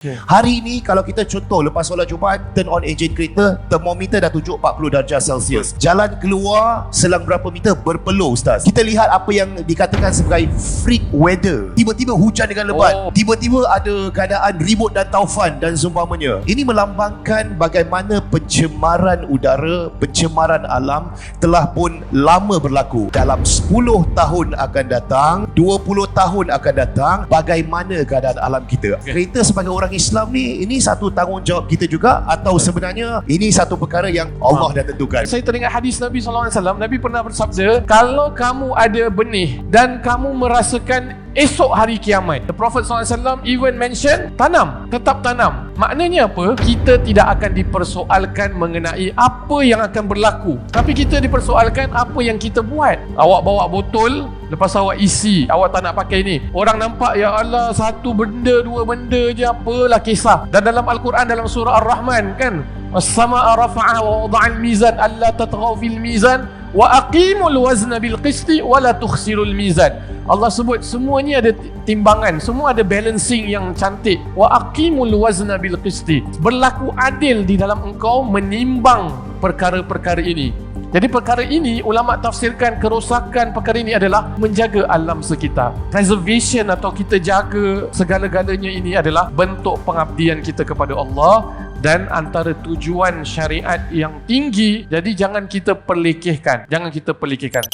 Okay. Hari ini kalau kita contoh lepas solat Jumaat turn on engine kereta termometer dah tunjuk 40 darjah Celsius. Jalan keluar selang berapa meter berpeluh ustaz. Kita lihat apa yang dikatakan sebagai freak weather. Tiba-tiba hujan dengan lebat. Oh. Tiba-tiba ada keadaan ribut dan taufan dan seumpamanya. Ini melambangkan bagaimana pencemaran udara, pencemaran alam telah pun lama berlaku. Dalam 10 tahun akan datang, 20 tahun akan datang, bagaimana keadaan alam kita. Kita sebagai orang Islam ni, ini satu tanggungjawab kita juga atau sebenarnya ini satu perkara yang Allah dah tentukan. Saya teringat hadis Nabi SAW Nabi pernah bersabda Kalau kamu ada benih Dan kamu merasakan esok hari kiamat The Prophet SAW even mention Tanam, tetap tanam. Maknanya apa? Kita tidak akan dipersoalkan mengenai apa yang akan berlaku. Tapi kita dipersoalkan apa yang kita buat. Awak bawa botol Lepas awak isi Awak tak nak pakai ni. Orang nampak Ya Allah Satu benda Dua benda je Apalah kisah. Dan dalam Al-Quran Dalam surah Ar-Rahman kan? Was-sama'a rafa'ah wa wada'al mizan alla tatghaw fil mizan wa aqimul wazna bil qisti wa la tukhsirul mizan. Allah sebut semuanya ada ti- timbangan, semua ada balancing yang cantik. Wa aqimul wazna bil qisti. Berlaku adil di dalam engkau menimbang perkara-perkara ini. Jadi perkara ini ulama tafsirkan kerosakan perkara ini adalah menjaga alam sekitar. Preservation atau kita jaga segala-galanya ini adalah bentuk pengabdian kita kepada Allah dan antara tujuan syariat yang tinggi. Jadi jangan kita perlekehkan. Jangan kita perlekehkan.